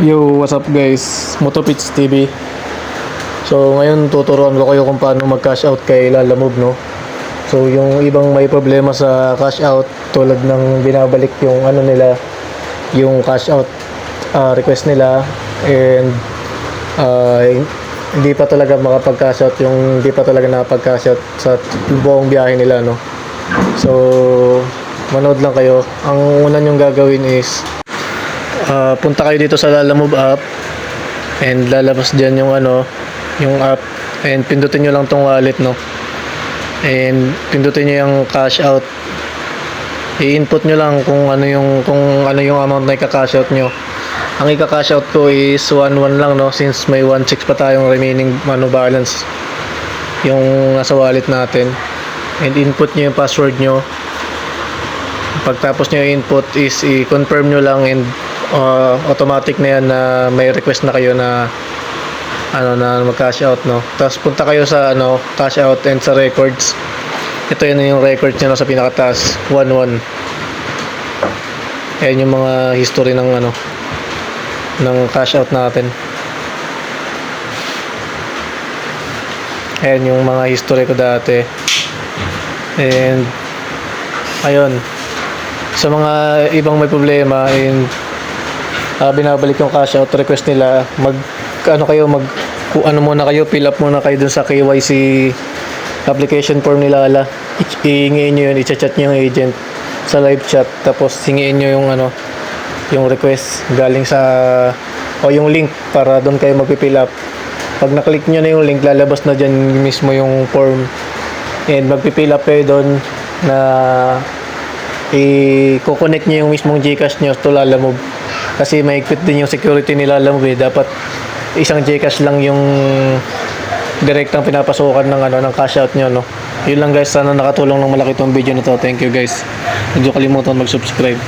Yo, what's up guys? Motopits TV. So, ngayon tuturuan ko kayo kung paano mag-cash out kay Lala Move, no? So, yung ibang may problema sa cash out, tulad ng binabalik yung ano nila, yung cash out ah, request nila, and ah, hindi pa talaga makapag-cash out, yung hindi pa talaga nakapag-cash out sa buong biyahe nila, no? So, manood lang kayo. Ang una nyong gagawin is, Ah, punta kayo dito sa Lalamove app and lalabas diyan yung ano, yung app and pindutin nyo lang tong wallet no. And pindutin nyo yung cash out. I-input nyo lang kung ano yung kung ano yung amount na i-cash out nyo. Ang i-cash out ko is 11 lang no since may 16 pa tayong remaining ano balance yung nasa wallet natin. And input nyo yung password nyo pagtapos nyo input is i-confirm nyo lang and uh, automatic na yan na may request na kayo na ano na mag-cash out no? Tapos punta kayo sa ano cash out and sa records. Ito yun yung records nyo sa pinakataas. 11 ayan yung mga history ng ano ng cash out natin. Ayan yung mga history ko dati. And ayun. Sa mga ibang may problema and ah, binabalik yung cash out request nila. Mag ano kayo mag ano muna kayo fill up muna kayo dun sa KYC application form nila ala ihingiin nyo yun i-chat nyo yung agent sa live chat. Tapos hingiin nyo yung ano yung request galing sa o yung link para doon kayo magpipill up. Pag naklik nyo na yung link lalabas na dyan mismo yung form. And magpipill up kayo doon na i-connect nyo yung mismong Gcash nyo to Lalamove. Kasi mahigpit din yung security ni Lalamove eh. Dapat isang Gcash lang yung direktang pinapasukan ng ano ng cash out nyo no. Yun lang guys, sana nakatulong ng malaki tong video na to. Thank you guys. Niyo kalimutan mag-subscribe.